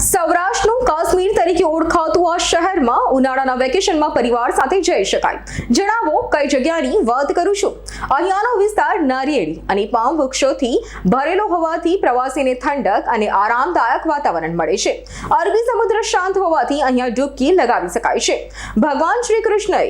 સૌરાષ્ટ્રનું શહેરમાં ઉનાળાના વેકેશનમાં પરિવાર સાથે જઈ શકાય. જણાવો કઈ જગ્યાની વાત કરું છું. અહીંયાનો વિસ્તાર નારિયેળી અને પામ વૃક્ષોથી ભરેલો હોવાથી પ્રવાસીને ઠંડક અને આરામદાયક વાતાવરણ મળે છે. અરબી સમુદ્ર શાંત હોવાથી અહીંયા ડૂબકી લગાવી શકાય છે. ભગવાન શ્રી કૃષ્ણએ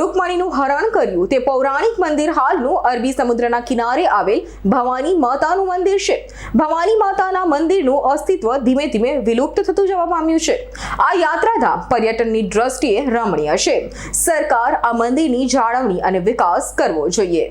રૂકમણીનું હરણ કર્યું. તે પૌરાણિક મંદિર હાલનું અરબી સમુદ્રના કિનારે આવેલ ભવાની માતાનું મંદિર છે. ભવાની માતાના મંદિરનું અસ્તિત્વ ધીમે ધીમે વિલુપ્ત થતું જવા પામ્યું છે. આ યાત્રાધામ પર્યટનની દ્રષ્ટિએ રમણીય છે. સરકાર આ મંદિરની જાળવણી અને વિકાસ કરવો જોઈએ.